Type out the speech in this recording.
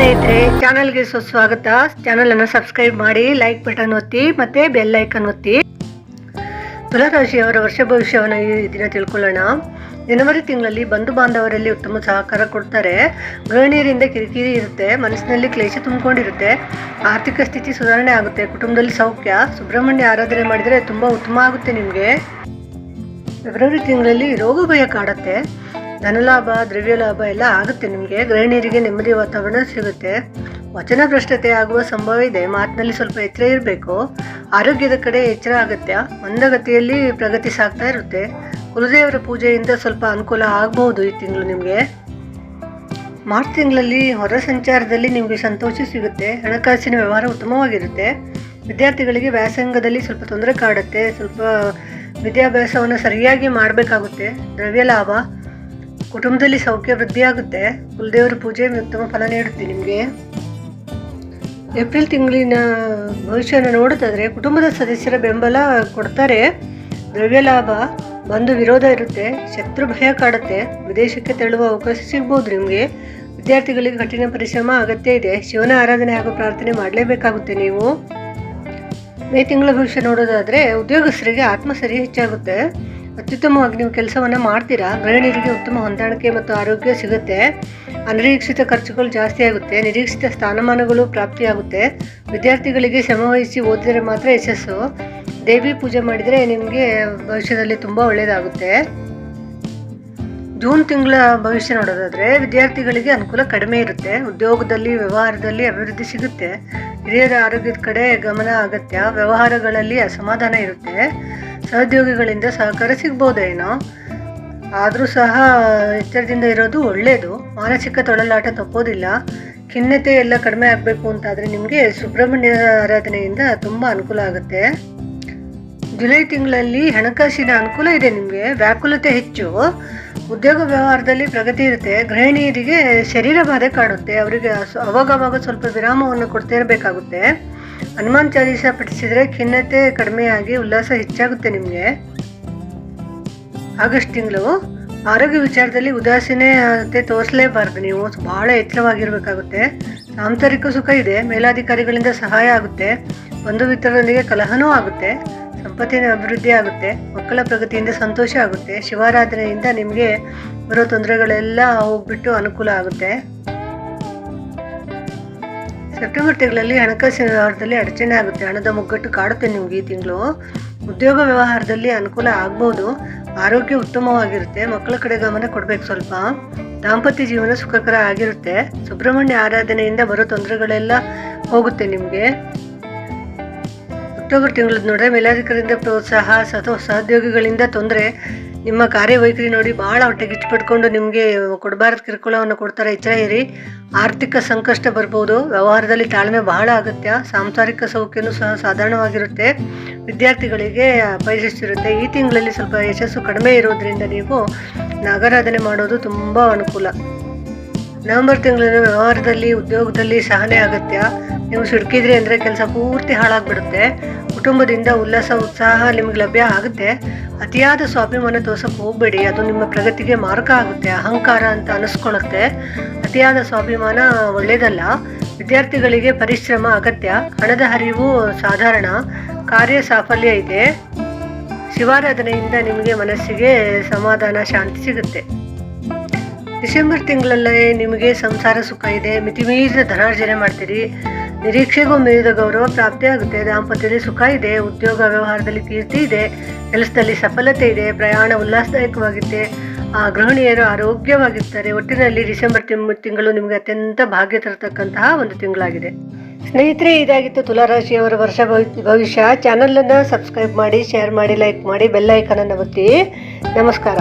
ಸ್ನೇಹಿತರೆ, ಚಾನಲ್ಗೆ ಸುಸ್ವಾಗತ. ಚಾನಲ್ ಅನ್ನು ಸಬ್ಸ್ಕ್ರೈಬ್ ಮಾಡಿ, ಲೈಕ್ ಬಟನ್ ಒತ್ತಿ, ಮತ್ತೆ ಬೆಲ್ ಐಕನ್ ಒತ್ತಿ. ತುಲಾರಾಶಿಯವರ ವರ್ಷ ಭವಿಷ್ಯವನ್ನು ಈ ದಿನ ತಿಳ್ಕೊಳ್ಳೋಣ. ಜನವರಿ ತಿಂಗಳಲ್ಲಿ ಬಂಧು ಬಾಂಧವರಲ್ಲಿ ಉತ್ತಮ ಸಹಕಾರ ಕೊಡ್ತಾರೆ. ಗೃಹಿಣಿಯರಿಂದ ಕಿರಿಕಿರಿ ಇರುತ್ತೆ, ಮನಸ್ಸಿನಲ್ಲಿ ಕ್ಲೇಶ ತುಂಬಿಕೊಂಡಿರುತ್ತೆ. ಆರ್ಥಿಕ ಸ್ಥಿತಿ ಸುಧಾರಣೆ ಆಗುತ್ತೆ, ಕುಟುಂಬದಲ್ಲಿ ಸೌಖ್ಯ. ಸುಬ್ರಹ್ಮಣ್ಯ ಆರಾಧನೆ ಮಾಡಿದರೆ ತುಂಬ ಉತ್ತಮ ಆಗುತ್ತೆ ನಿಮಗೆ. ಫೆಬ್ರವರಿ ತಿಂಗಳಲ್ಲಿ ರೋಗ ಭಯ ಕಾಡುತ್ತೆ. ಧನಲಾಭ ದ್ರವ್ಯ ಲಾಭ ಎಲ್ಲ ಆಗುತ್ತೆ ನಿಮಗೆ. ಗೃಹಿಣಿಯರಿಗೆ ನೆಮ್ಮದಿ ವಾತಾವರಣ ಸಿಗುತ್ತೆ. ವಚನ ಭ್ರಷ್ಟತೆ ಆಗುವ ಸಂಭವ ಇದೆ. ಮಾತಿನಲ್ಲಿ ಸ್ವಲ್ಪ ಎಚ್ಚರ ಇರಬೇಕು. ಆರೋಗ್ಯದ ಕಡೆ ಎಚ್ಚರ ಆಗುತ್ತೆ ಮಂದಗತಿಯಲ್ಲಿ ಪ್ರಗತಿ ಸಾಗ್ತಾ ಇರುತ್ತೆ. ಕುಲದೇವರ ಪೂಜೆಯಿಂದ ಸ್ವಲ್ಪ ಅನುಕೂಲ ಆಗಬಹುದು ಈ ತಿಂಗಳು ನಿಮಗೆ. ಮಾರ್ಚ್ ತಿಂಗಳಲ್ಲಿ ಹೊರ ಸಂಚಾರದಲ್ಲಿ ನಿಮಗೆ ಸಂತೋಷ ಸಿಗುತ್ತೆ. ಹಣಕಾಸಿನ ವ್ಯವಹಾರ ಉತ್ತಮವಾಗಿರುತ್ತೆ. ವಿದ್ಯಾರ್ಥಿಗಳಿಗೆ ವ್ಯಾಸಂಗದಲ್ಲಿ ಸ್ವಲ್ಪ ತೊಂದರೆ ಕಾಡುತ್ತೆ. ಸ್ವಲ್ಪ ವಿದ್ಯಾಭ್ಯಾಸವನ್ನು ಸರಿಯಾಗಿ ಮಾಡಬೇಕಾಗುತ್ತೆ. ದ್ರವ್ಯ ಲಾಭ ಕುಟುಂಬದಲ್ಲಿ ಸೌಖ್ಯ ವೃದ್ಧಿಯಾಗುತ್ತೆ ಕುಲದೇವರ ಪೂಜೆ ಉತ್ತಮ ಫಲ ನೀಡುತ್ತೆ ನಿಮಗೆ. ಏಪ್ರಿಲ್ ತಿಂಗಳಿನ ಭವಿಷ್ಯನ ನೋಡೋದಾದ್ರೆ ಕುಟುಂಬದ ಸದಸ್ಯರ ಬೆಂಬಲ ಕೊಡ್ತಾರೆ. ದ್ರವ್ಯ ಲಾಭ ಬಂದು ವಿರೋಧ ಇರುತ್ತೆ, ಶತ್ರು ಭಯ ಕಾಡುತ್ತೆ, ವಿದೇಶಕ್ಕೆ ತೆರಳುವ ಅವಕಾಶ ಸಿಗ್ಬೋದು ನಿಮಗೆ. ವಿದ್ಯಾರ್ಥಿಗಳಿಗೆ ಕಠಿಣ ಪರಿಶ್ರಮ ಅಗತ್ಯ ಇದೆ. ಶಿವನ ಆರಾಧನೆ ಹಾಗೂ ಪ್ರಾರ್ಥನೆ ಮಾಡಲೇಬೇಕಾಗುತ್ತೆ ನೀವು. ಮೇ ತಿಂಗಳ ಭವಿಷ್ಯ ನೋಡೋದಾದರೆ ಉದ್ಯೋಗಸ್ಥರಿಗೆ ಆತ್ಮಸರಿ ಹೆಚ್ಚಾಗುತ್ತೆ. ಅತ್ಯುತ್ತಮವಾಗಿ ನೀವು ಕೆಲಸವನ್ನು ಮಾಡ್ತೀರಾ? ಗೃಹಿಣಿಯರಿಗೆ ಉತ್ತಮ ಹೊಂದಾಣಿಕೆ ಮತ್ತು ಆರೋಗ್ಯ ಸಿಗುತ್ತೆ. ಅನಿರೀಕ್ಷಿತ ಖರ್ಚುಗಳು ಜಾಸ್ತಿ ಆಗುತ್ತೆ. ನಿರೀಕ್ಷಿತ ಸ್ಥಾನಮಾನಗಳು ಪ್ರಾಪ್ತಿಯಾಗುತ್ತೆ. ವಿದ್ಯಾರ್ಥಿಗಳಿಗೆ ಶ್ರಮವಹಿಸಿ ಓದಿದರೆ ಮಾತ್ರ ಯಶಸ್ಸು. ದೇವಿ ಪೂಜೆ ಮಾಡಿದರೆ ನಿಮಗೆ ಭವಿಷ್ಯದಲ್ಲಿ ತುಂಬ ಒಳ್ಳೆಯದಾಗುತ್ತೆ ಜೂನ್ ತಿಂಗಳ ಭವಿಷ್ಯ ನೋಡೋದಾದರೆ ವಿದ್ಯಾರ್ಥಿಗಳಿಗೆ ಅನುಕೂಲ ಕಡಿಮೆ ಇರುತ್ತೆ. ಉದ್ಯೋಗದಲ್ಲಿ, ವ್ಯವಹಾರದಲ್ಲಿ ಅಭಿವೃದ್ಧಿ ಸಿಗುತ್ತೆ. ಹಿರಿಯರ ಆರೋಗ್ಯದ ಕಡೆ ಗಮನ ಅಗತ್ಯ. ವ್ಯವಹಾರಗಳಲ್ಲಿ ಅಸಮಾಧಾನ ಇರುತ್ತೆ. ಸಹೋದ್ಯೋಗಿಗಳಿಂದ ಸಹಕಾರ ಸಿಗ್ಬೋದೇನೋ? ಆದರೂ ಸಹ ಎಚ್ಚರದಿಂದ ಇರೋದು ಒಳ್ಳೆಯದು ಮಾನಸಿಕ ತೊಳಲಾಟ ತಪ್ಪೋದಿಲ್ಲ. ಖಿನ್ನತೆ ಎಲ್ಲ ಕಡಿಮೆ ಆಗಬೇಕು ಅಂತಾದರೆ ನಿಮಗೆ ಸುಬ್ರಹ್ಮಣ್ಯ ಆರಾಧನೆಯಿಂದ ತುಂಬ ಅನುಕೂಲ ಆಗುತ್ತೆ. ಜುಲೈ ತಿಂಗಳಲ್ಲಿ ಹಣಕಾಸಿನ ಅನುಕೂಲ ಇದೆ ನಿಮಗೆ? ವ್ಯಾಕುಲತೆ ಹೆಚ್ಚು. ಉದ್ಯೋಗ ವ್ಯವಹಾರದಲ್ಲಿ ಪ್ರಗತಿ ಇರುತ್ತೆ. ಗೃಹಿಣಿಯರಿಗೆ ಶರೀರ ಬಾಧೆ ಕಾಡುತ್ತೆ ಅವರಿಗೆ ಅವಾಗವಾಗ ಸ್ವಲ್ಪ ವಿರಾಮವನ್ನು ಕೊಡ್ತಾ ಇರಬೇಕಾಗುತ್ತೆ ಹನುಮಾನ್ ಚಾಲೀಸ ಪಠಿಸಿದರೆ ಖಿನ್ನತೆ ಕಡಿಮೆಯಾಗಿ ಉಲ್ಲಾಸ ಹೆಚ್ಚಾಗುತ್ತೆ ನಿಮಗೆ. ಆಗಸ್ಟ್ ತಿಂಗಳು, ಆರೋಗ್ಯ ವಿಚಾರದಲ್ಲಿ ಉದಾಸೀನತೆ ತೋರಿಸಲೇಬಾರ್ದು. ನೀವು ಬಹಳ ಎಚ್ಚರವಾಗಿರಬೇಕಾಗುತ್ತೆ. ಸಾಂಸಾರಿಕ ಸುಖ ಇದೆ, ಮೇಲಾಧಿಕಾರಿಗಳಿಂದ ಸಹಾಯ ಆಗುತ್ತೆ. ಬಂಧು ಮಿತ್ರರೊಂದಿಗೆ ಕಲಹನೂ ಆಗುತ್ತೆ. ಸಂಪತ್ತಿನ ಅಭಿವೃದ್ಧಿ ಆಗುತ್ತೆ. ಮಕ್ಕಳ ಪ್ರಗತಿಯಿಂದ ಸಂತೋಷ ಆಗುತ್ತೆ. ಶಿವಾರಾಧನೆಯಿಂದ ನಿಮಗೆ ಬರೋ ತೊಂದರೆಗಳೆಲ್ಲ ಹೋಗ್ಬಿಟ್ಟು ಅನುಕೂಲ ಆಗುತ್ತೆ. ಸೆಪ್ಟೆಂಬರ್ ತಿಂಗಳಲ್ಲಿ ಹಣಕಾಸಿನ ವ್ಯವಹಾರದಲ್ಲಿ ಅಡಚಣೆ ಆಗುತ್ತೆ. ಹಣದ ಮುಗ್ಗಟ್ಟು ಕಾಡುತ್ತೆ ನಿಮ್ಗೆ ಈ ತಿಂಗಳು. ಉದ್ಯೋಗ ವ್ಯವಹಾರದಲ್ಲಿ ಅನುಕೂಲ ಆಗ್ಬೋದು. ಆರೋಗ್ಯ ಉತ್ತಮವಾಗಿರುತ್ತೆ. ಮಕ್ಕಳ ಕಡೆ ಗಮನ ಕೊಡ್ಬೇಕು ಸ್ವಲ್ಪ. ದಾಂಪತ್ಯ ಜೀವನ ಸುಖಕರ ಆಗಿರುತ್ತೆ. ಸುಬ್ರಹ್ಮಣ್ಯ ಆರಾಧನೆಯಿಂದ ಬರೋ ತೊಂದರೆಗಳೆಲ್ಲ ಹೋಗುತ್ತೆ ನಿಮಗೆ. ಅಕ್ಟೋಬರ್ ತಿಂಗಳದ್ದು ನೋಡ್ರೆ ಮೇಲಾಧಿಕಾರಿಯಿಂದ ಪ್ರೋತ್ಸಾಹ ಸತೋ ಸಹೋದ್ಯೋಗಿಗಳಿಂದ ತೊಂದರೆ ನಿಮ್ಮ ಕಾರ್ಯವೈಖರಿ ನೋಡಿ ಬಹಳ ಹೊಟ್ಟೆ ಪಡ್ಕೊಂಡು ನಿಮಗೆ ಕೊಡಬಾರದು ಕಿರುಕುಳವನ್ನು ಕೊಡ್ತಾರೆ. ಎಚ್ಚರ ಇರಿ. ಆರ್ಥಿಕ ಸಂಕಷ್ಟ ಬರ್ಬೋದು. ವ್ಯವಹಾರದಲ್ಲಿ ತಾಳ್ಮೆ ಬಹಳ ಅಗತ್ಯ. ಸಾಂಸಾರಿಕ ಸೌಖ್ಯನೂ ಸಹ ಸಾಧಾರಣವಾಗಿರುತ್ತೆ. ವಿದ್ಯಾರ್ಥಿಗಳಿಗೆ ಅಪಯಶಸ್ಸಿರುತ್ತೆ ಈ ತಿಂಗಳಲ್ಲಿ ಸ್ವಲ್ಪ ಯಶಸ್ಸು ಕಡಿಮೆ ಇರೋದ್ರಿಂದ ನೀವು ನಾಗಾರಾಧನೆ ಮಾಡೋದು ತುಂಬ ಅನುಕೂಲ. ನವೆಂಬರ್ ತಿಂಗಳಲ್ಲಿ ವ್ಯವಹಾರದಲ್ಲಿ, ಉದ್ಯೋಗದಲ್ಲಿ ಸಹನೆ ಅಗತ್ಯ. ನೀವು ಸಿಡುಕಿದ್ರಿ ಅಂದರೆ ಕೆಲಸ ಪೂರ್ತಿ ಹಾಳಾಗ್ಬಿಡುತ್ತೆ. ಕುಟುಂಬದಿಂದ ಉಲ್ಲಾಸ, ಉತ್ಸಾಹ ನಿಮ್ಗೆ ಲಭ್ಯ ಆಗುತ್ತೆ. ಅತಿಯಾದ ಸ್ವಾಭಿಮಾನ ತೋರ್ಸಕ್ಕೆ ಹೋಗಬೇಡಿ. ಅದು ನಿಮ್ಮ ಪ್ರಗತಿಗೆ ಮಾರಕ ಆಗುತ್ತೆ. ಅಹಂಕಾರ ಅಂತ ಅನಿಸ್ಕೊಳುತ್ತೆ. ಅತಿಯಾದ ಸ್ವಾಭಿಮಾನ ಒಳ್ಳೆಯದಲ್ಲ ವಿದ್ಯಾರ್ಥಿಗಳಿಗೆ ಪರಿಶ್ರಮ ಅಗತ್ಯ. ಹಣದ ಹರಿವು ಸಾಧಾರಣ. ಕಾರ್ಯ ಸಾಫಲ್ಯ ಇದೆ. ಶಿವಾರಾಧನೆಯಿಂದ ನಿಮಗೆ ಮನಸ್ಸಿಗೆ ಸಮಾಧಾನ, ಶಾಂತಿ ಸಿಗುತ್ತೆ. ಡಿಸೆಂಬರ್ ತಿಂಗಳಲ್ಲೇ ನಿಮಗೆ ಸಂಸಾರ ಸುಖ ಇದೆ. ಮಿತಿಮೀರಿದ ಧನಾರ್ಜನೆ ಮಾಡ್ತೀರಿ. ನಿರೀಕ್ಷೆಗೂ ಮೀರಿದ ಗೌರವ ಪ್ರಾಪ್ತಿಯಾಗುತ್ತೆ ದಾಂಪತ್ಯದಲ್ಲಿ ಸುಖ ಇದೆ, ಉದ್ಯೋಗ, ವ್ಯವಹಾರದಲ್ಲಿ ಕೀರ್ತಿ ಇದೆ, ಕೆಲಸದಲ್ಲಿ ಸಫಲತೆ ಇದೆ, ಪ್ರಯಾಣ ಉಲ್ಲಾಸದಾಯಕವಾಗುತ್ತೆ ಆ ಗೃಹಿಣಿಯರು ಆರೋಗ್ಯವಾಗಿರ್ತಾರೆ. ಒಟ್ಟಿನಲ್ಲಿ ಡಿಸೆಂಬರ್ ತಿಂಗ್ ತಿಂಗಳು ನಿಮಗೆ ಅತ್ಯಂತ ಭಾಗ್ಯ ತರತಕ್ಕಂತಹ ಒಂದು ತಿಂಗಳಾಗಿದೆ. ಸ್ನೇಹಿತರೆ, ಇದಾಗಿತ್ತು ತುಲಾರಾಶಿಯವರ ವರ್ಷ ಭವಿಷ್ಯ. ಚಾನಲನ್ನು ಸಬ್ಸ್ಕ್ರೈಬ್ ಮಾಡಿ, ಶೇರ್ ಮಾಡಿ, ಲೈಕ್ ಮಾಡಿ, ಬೆಲ್ ಐಕನನ್ನು ಒತ್ತಿ. ನಮಸ್ಕಾರ.